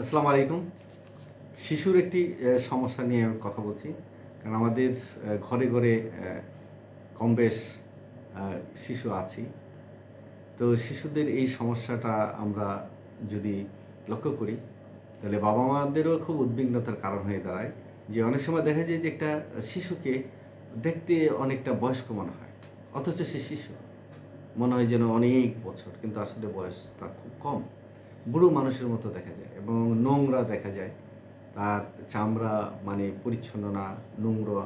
আসসালামু আলাইকুম। শিশুর একটি সমস্যা নিয়ে আমি কথা বলছি। কারণ আমাদের ঘরে ঘরে কম বেশ শিশু আছি। তো শিশুদের এই সমস্যাটা আমরা যদি লক্ষ্য করি, তাহলে বাবা মাদেরও খুব উদ্বিগ্নতার কারণ হয়ে দাঁড়ায়। যে অনেক সময় দেখা যায় যে একটা শিশুকে দেখতে অনেকটা বয়স্ক মনে হয়। অথচ সে শিশু। মনে হয় যেন অনেক বছর, কিন্তু আসলে বয়সটা খুব কম। বুড়ো মানুষের মতো দেখা যায় এবং নোংরা দেখা যায়। তার চামড়া মানে পরিচ্ছন্ন না, নোংরা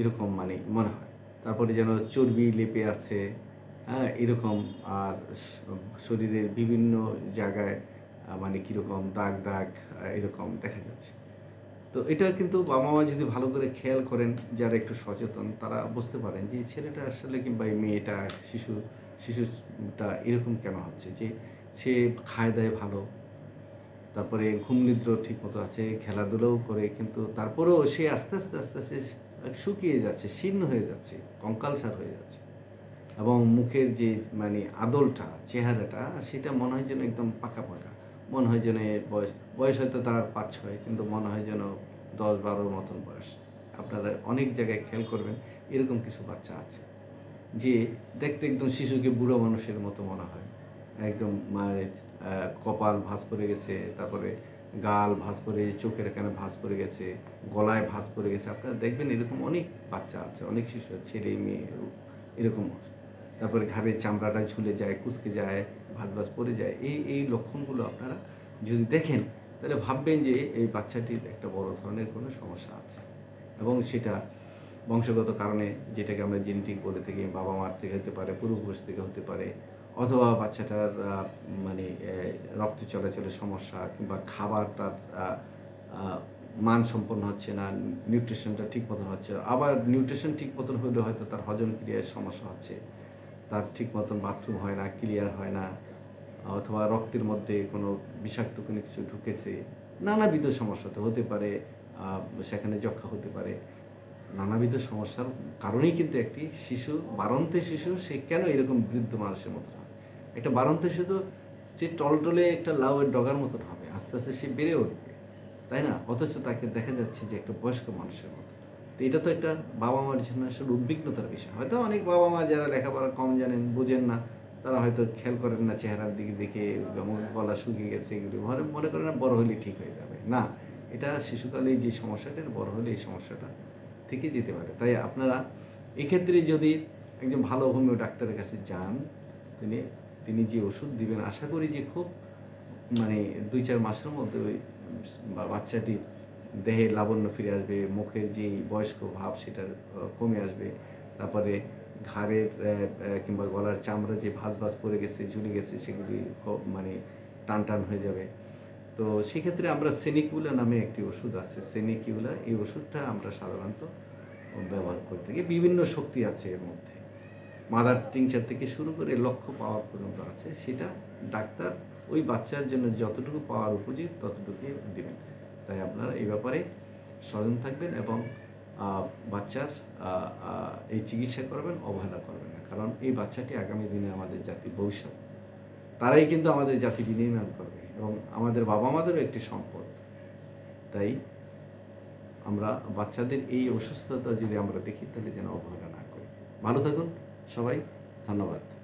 এরকম মানে মনে হয়। তারপরে যেন চর্বি লেপে আছে হ্যাঁ এরকম। আর শরীরের বিভিন্ন জায়গায় মানে কীরকম দাগ দাগ এরকম দেখা যাচ্ছে। তো এটা কিন্তু বাবা মা যদি ভালো করে খেয়াল করেন, যারা একটু সচেতন, তারা বুঝতে পারেন যে ছেলেটা আসলে কিংবা এই মেয়েটা, শিশু, শিশুটা এরকম কেন হচ্ছে? যে সে খায় দায় ভালো। তারপরে ঘুম নিদ্র ঠিক মতো আছে, খেলাধুলাও করে, কিন্তু তারপরেও সে আস্তে আস্তে আস্তে আস্তে শুকিয়ে যাচ্ছে, শীর্ণ হয়ে যাচ্ছে কঙ্কালসার হয়ে যাচ্ছে। এবং মুখের যে মানে আদলটা, চেহারাটা, সেটা মনে হয় যেন একদম পাকা পাকা। মনে হয় যেন বয়স বয়স হয়তো তার পাঁচ ছয়, কিন্তু মনে হয় যেন দশ বারোর মতন বয়স। আপনারা অনেক জায়গায় খেয়াল করবেন, এরকম কিছু বাচ্চা আছে। যে দেখতে একদম শিশুকে বুড়ো মানুষের মতো মনে হয়। একদম মানে কপাল ভাঁজ পড়ে গেছে, তারপরে গাল ভাঁজ পড়ে গেছে চোখের এখানে ভাঁজ পড়ে গেছে, গলায় ভাঁজ পড়ে গেছে। আপনারা দেখবেন এরকম অনেক বাচ্চা আছে, অনেক শিশু ছেলে, মেয়ে, এরকম। তারপরে ঘাড়ে চামড়াটা ঝুলে যায়, কুচকে যায় ভাত ভাজ পড়ে যায়। এই এই লক্ষণগুলো আপনারা যদি দেখেন, তাহলে ভাববেন যে এই বাচ্চাটির একটা বড় ধরনের কোনো সমস্যা আছে। এবং সেটা বংশগত কারণে, যেটাকে আমরা জেনেটিক বলে থাকি বাবা মার থেকে হতে পারে, পূর্বপুরুষ থেকে হতে পারে অথবা বাচ্চাটার মানে রক্ত চলাচলের সমস্যা কিংবা খাবার তার মান সম্পন্ন হচ্ছে না, নিউট্রিশনটা ঠিক মতন হচ্ছে। আবার নিউট্রিশন ঠিক মতন হলে হয়তো তার হজম ক্রিয়ায় সমস্যা হচ্ছে, তার ঠিক মতন বাথরুম হয় না, ক্লিয়ার হয় না, অথবা রক্তের মধ্যে কোনো বিষাক্ত কোনো কিছু ঢুকেছে, নানাবিধ সমস্যা তো হতে পারে সেখানে যক্ষা হতে পারে, নানাবিধ সমস্যার কারণেই কিন্তু একটি শিশু, বারন্তে শিশু সে কেন এরকম বৃদ্ধ মানুষের মতো হয় একটা বারন্তে শিশু যে টলটলে একটা লাউয়ের ডগার মতন হবে, আস্তে আস্তে সে বেড়ে উঠবে, তাই না? অথচ তাকে দেখা যাচ্ছে যে একটা বয়স্ক মানুষের মতো। তো এটা তো একটা বাবা মার জন্য আসলে উদ্বিগ্নতার বিষয়। হয়তো অনেক বাবা মা যারা লেখাপড়া কম জানেন, বোঝেন না, তারা হয়তো খেয়াল করেন না চেহারার দিকে দেখে গলা শুকিয়ে গেছে এগুলি। মনে মনে করেন বড় হলে ঠিক হয়ে যাবে। না, এটা শিশুকালে যে সমস্যাটা বড় হলে এই সমস্যাটা থেকে যেতে পারে। তাই আপনারা এক্ষেত্রে যদি একজন ভালো হোমিও ডাক্তারের কাছে যান, তিনি তিনি যে ওষুধ দিবেন, আশা করি যে খুব মানে দুই চার মাসের মধ্যে ওই বাচ্চাটির দেহে লাবণ্য ফিরে আসবে, মুখের যে বয়স্ক ভাব সেটা কমে আসবে। তারপরে ঘাড়ের কিংবা গলার চামড়া যে ভাঁজ ভাঁজ পড়ে গেছে, ঝুলে গেছে, সেগুলি মানে টান টান হয়ে যাবে। তো সেক্ষেত্রে আমরা সেনিকিউলা নামে একটি ওষুধ আছে সেনিকিউলা এই ওষুধটা আমরা সাধারণত ব্যবহার করে থাকি। বিভিন্ন শক্তি আছে এর মধ্যে। মাদার টিংচার থেকে শুরু করে লক্ষ্য পাওয়ার পর্যন্ত আছে, সেটা ডাক্তার ওই বাচ্চার জন্য যতটুকু পাওয়ার উপযোগী ততটুকুই দেবেন। তাই আপনারা এই ব্যাপারে সচেতন থাকবেন এবং বাচ্চার এই চিকিৎসা করবেন, অবহেলা করবেন না। কারণ এই বাচ্চাটি আগামী দিনে আমাদের জাতির ভবিষ্যৎ। তারাই কিন্তু আমাদের জাতি বিনির্মাণ করবে এবং আমাদের বাবা মাদেরও একটি সম্পদ। তাই আমরা বাচ্চাদের এই অসুস্থতা যদি আমরা দেখি, তাহলে যেন অবহেলা না করি। ভালো থাকুন। সবাই ধন্যবাদ।